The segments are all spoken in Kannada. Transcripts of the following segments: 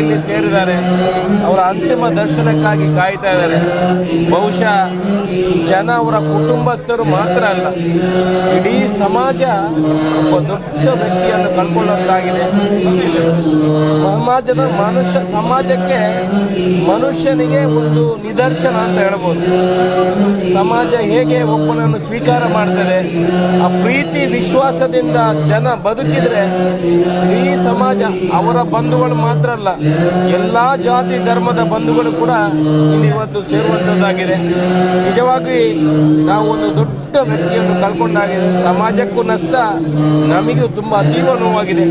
ಇಲ್ಲಿ ಸೇರಿದ್ದಾರೆ. ಅವರ ಅಂತಿಮ ದರ್ಶನಕ್ಕಾಗಿ ಕಾಯ್ತಾ ಇದ್ದಾರೆ. ಬಹುಶಃ ಜನ ಅವರ ಕುಟುಂಬಸ್ಥರು ಮಾತ್ರ ಅಲ್ಲ, ಇಡೀ ಸಮಾಜ ಒಬ್ಬ ದೊಡ್ಡ ವ್ಯಕ್ತಿಯನ್ನು ಕಳ್ಕೊಳ್ಳೋದಾಗಿದೆ ಸಮಾಜದ ಮನುಷ್ಯ, ಸಮಾಜಕ್ಕೆ ಮನುಷ್ಯನಿಗೆ ಒಂದು ನಿದರ್ಶನ ಅಂತ ಹೇಳ್ಬೋದು. ಸಮಾಜ ಹೇಗೆ ಒಬ್ಬನನ್ನು ಸ್ವೀಕಾರ ಮಾಡ್ತದೆ, ಆ ಪ್ರೀತಿ ವಿಶ್ವಾಸದಿಂದ ಜನ ಬದುಕಿದ್ರೆ ಈ ಸಮಾಜ ಅವರ ಬಂಧುಗಳು ಮಾತ್ರ ಅಲ್ಲ ಎಲ್ಲ ಜಾತಿ ಧರ್ಮದ ಬಂಧುಗಳು ಕೂಡ ಇಲ್ಲಿ ಇವತ್ತು ಸೇರುವಂಥದ್ದಾಗಿದೆ ನಿಜವಾಗಿ ನಾವು ಒಂದು ದೊಡ್ಡ ವ್ಯಕ್ತಿಯನ್ನು ಕಳ್ಕೊಂಡಾಗಿದೆ ಸಮಾಜಕ್ಕೂ ನಷ್ಟ, ನಮಗೂ ತುಂಬ ಅತೀವ ನೋವಾಗಿದೆ.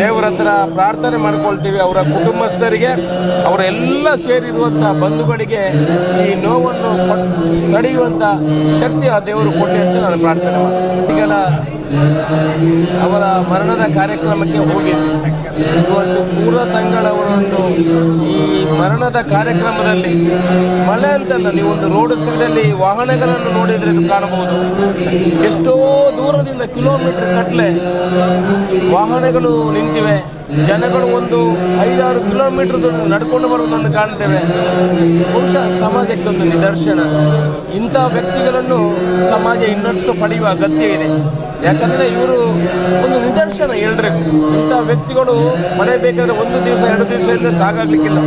ದೇವರ ಹತ್ರ ಪ್ರಾರ್ಥನೆ ಮಾಡ್ಕೊಳ್ತೀವಿ ಅವರ ಕುಟುಂಬಸ್ಥರಿಗೆ ಅವರೆಲ್ಲ ಸೇರಿರುವಂಥ ಬಂಧುಗಳಿಗೆ ಈ ನೋವನ್ನು ತಡೆಯುವಂಥ ಶಕ್ತಿ ಆ ದೇವರು ಕೊಟ್ಟೆ ಅಂತ ನಾನು ಪ್ರಾರ್ಥನೆ ಮಾಡ್ತೀನಿ. ಅವರ ಮರಣದ ಕಾರ್ಯಕ್ರಮಕ್ಕೆ ಹೋಗಿ. ಇವತ್ತು ತಂಗಳವರ ಒಂದು ಈ ಮರಣದ ಕಾರ್ಯಕ್ರಮದಲ್ಲಿ ಮಳೆ ಅಂತಲ್ಲ ನೀವು ಒಂದು ರೋಡ್ ಸೈಡಲ್ಲಿ ವಾಹನಗಳನ್ನು ನೋಡಿದ್ರೆ ಕಾಣಬಹುದು. ಎಷ್ಟೋ ದೂರದಿಂದ ಕಿಲೋಮೀಟರ್ ಕಟ್ಟಲೆ ವಾಹನಗಳು ನಿಂತಿವೆ. ಜನಗಳು ಒಂದು ಐದಾರು ಕಿಲೋಮೀಟರ್ ನಡ್ಕೊಂಡು ಬರುವುದನ್ನು ಕಾಣ್ತೇವೆ. ಬಹುಶಃ ಸಮಾಜಕ್ಕೆ ಒಂದು ನಿದರ್ಶನ. ಇಂಥ ವ್ಯಕ್ತಿಗಳನ್ನು ಸಮಾಜ ಇನ್ನಷ್ಟು ಪಡೆಯುವ ಅಗತ್ಯ ಇದೆ ಯಾಕಂದರೆ ಇವರು ಒಂದು ನಿದರ್ಶನ ಹೇಳಬೇಕು ಇಂಥ ವ್ಯಕ್ತಿಗಳು ಮನೆ ಬೇಕಾದ್ರೆ ಒಂದು ದಿವಸ, ಎರಡು ದಿವಸ ಇದ್ರೆ ಸಾಗಾಗ್ಲಿಕ್ಕಿಲ್ಲ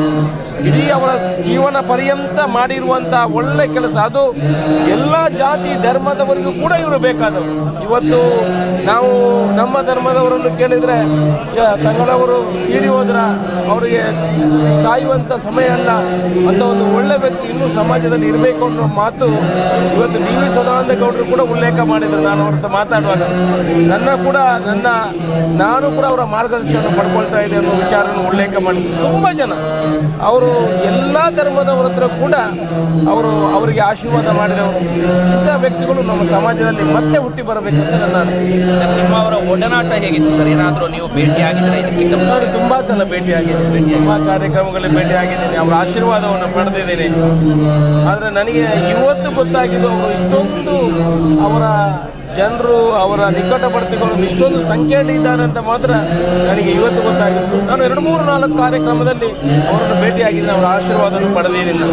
ಇಡೀ ಅವರ ಜೀವನ ಪರ್ಯಂತ ಮಾಡಿರುವಂಥ ಒಳ್ಳೆ ಕೆಲಸ. ಅದು ಎಲ್ಲ ಜಾತಿ ಧರ್ಮದವರಿಗೂ ಕೂಡ ಇವರು ಬೇಕಾದವರು. ಇವತ್ತು ನಾವು ನಮ್ಮ ಧರ್ಮದವರನ್ನು ಕೇಳಿದರೆ ತಂಗಳವರು ತೀರಿ ಹೋದ್ರ ಅವರಿಗೆ ಸಾಯುವಂಥ ಸಮಯ ಅಲ್ಲ ಅಂತ ಒಂದು ಒಳ್ಳೆ ವ್ಯಕ್ತಿ ಇನ್ನೂ ಸಮಾಜದಲ್ಲಿ ಇರಬೇಕು ಅನ್ನೋ ಮಾತು ಇವತ್ತು ಡಿ ವಿ ಸದಾನಂದ ಗೌಡರು ಕೂಡ ಉಲ್ಲೇಖ ಮಾಡಿದರು. ನಾನು ಅವ್ರ ಮಾತಾಡುವ ನನ್ನ ಕೂಡ ನನ್ನ, ನಾನು ಕೂಡ ಅವರ ಮಾರ್ಗದರ್ಶನ ಪಡ್ಕೊಳ್ತಾ ಇದೆ ಅನ್ನೋ ವಿಚಾರವನ್ನು ಉಲ್ಲೇಖ ಮಾಡಿ. ತುಂಬ ಜನ. ಅವರು ಎಲ್ಲ ಧರ್ಮದವರ ಹತ್ರ ಕೂಡ ಅವರು ಅವರಿಗೆ ಆಶೀರ್ವಾದ ಮಾಡಿದವರು ಇಂಥ ವ್ಯಕ್ತಿಗಳು ನಮ್ಮ ಸಮಾಜದಲ್ಲಿ ಮತ್ತೆ ಹುಟ್ಟಿ ಬರಬೇಕು ಅಂತ ನನ್ನ ಅನಿಸಿಕೆ. ಒಡನಾಟ ಹೇಗಿತ್ತು ಸರ್? ಏನಾದರೂ ನೀವು ಭೇಟಿ ಆಗಿದ್ರೆ ಇದಕ್ಕಿಂತ? ನಾನು ತುಂಬಾ ಸಲ ಭೇಟಿಯಾಗಿದ್ದೀನಿ ತುಂಬ ಕಾರ್ಯಕ್ರಮಗಳಲ್ಲಿ ಭೇಟಿಯಾಗಿದ್ದೀನಿ ಅವರ ಆಶೀರ್ವಾದವನ್ನು ಪಡೆದಿದ್ದೀನಿ. ಆದರೆ ನನಗೆ ಇವತ್ತು ಗೊತ್ತಾಗಿದ್ದು ಅವರು ಇಷ್ಟೊಂದು ಅವರ ಜನರು ಅವರ ನಿಕಟಪಡ್ತಿಗಳು ಇಷ್ಟೊಂದು ಸಂಖ್ಯೆಯಲ್ಲಿ ಇದ್ದಾರೆ ಅಂತ ಮಾತ್ರ ನನಗೆ ಇವತ್ತು ಗೊತ್ತಾಗಿತ್ತು ನಾನು ಎರಡು ಮೂರು ನಾಲ್ಕು ಕಾರ್ಯಕ್ರಮದಲ್ಲಿ ಅವರನ್ನು ಭೇಟಿಯಾಗಿದ್ದೀನಿ. ಅವರ ಆಶೀರ್ವಾದವನ್ನು ಪಡೆದಿದ್ದೀನಿ.